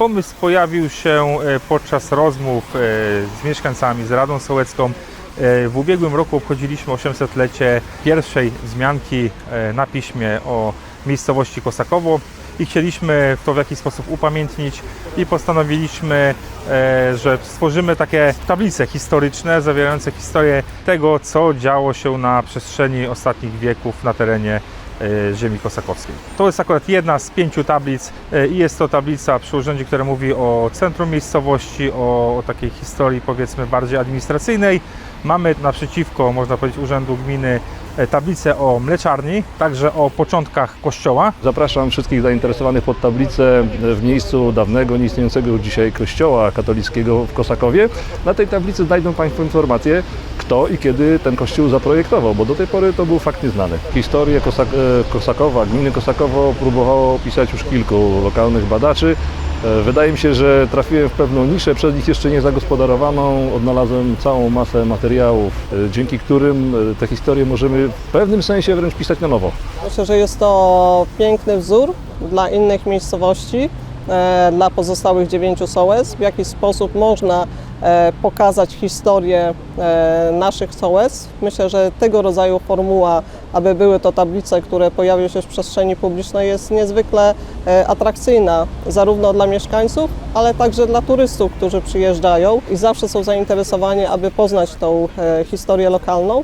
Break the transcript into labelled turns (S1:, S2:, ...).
S1: Pomysł pojawił się e, podczas rozmów e, z mieszkańcami, z Radą Sołecką. E, W ubiegłym roku obchodziliśmy 800-lecie pierwszej wzmianki na piśmie o miejscowości Kosakowo i chcieliśmy to w jakiś sposób upamiętnić i postanowiliśmy, że stworzymy takie tablice historyczne zawierające historię tego, co działo się na przestrzeni ostatnich wieków na terenie ziemi kosakowskiej. To jest akurat jedna z pięciu tablic e, i jest to tablica przy urzędzie, która mówi o centrum miejscowości, o, o takiej historii powiedzmy bardziej administracyjnej. Mamy naprzeciwko, można powiedzieć, urzędu gminy e, tablicę o mleczarni, także o początkach kościoła.
S2: Zapraszam wszystkich zainteresowanych pod tablicę w miejscu dawnego, nieistniejącego dzisiaj kościoła katolickiego w Kosakowie. Na tej tablicy znajdą Państwo informacje, kto i kiedy ten kościół zaprojektował, bo do tej pory to był fakt nieznany. Historię Kosak e, Kosakowa, gminy Kosakowo próbowało opisać już kilku lokalnych badaczy. E, Wydaje mi się, że trafiłem w pewną niszę, przez nich jeszcze nie zagospodarowaną. Odnalazłem całą masę materiałów, e, dzięki którym e, tę historię możemy w pewnym sensie wręcz pisać na nowo.
S3: Myślę, że jest to piękny wzór dla innych miejscowości, dla pozostałych dziewięciu sołec, w jaki sposób można pokazać historię naszych sołec. Myślę, że tego rodzaju formuła, aby były to tablice, które pojawią się w przestrzeni publicznej, jest niezwykle e, atrakcyjna zarówno dla mieszkańców, ale także dla turystów, którzy przyjeżdżają i zawsze są zainteresowani, aby poznać tą e, historię lokalną.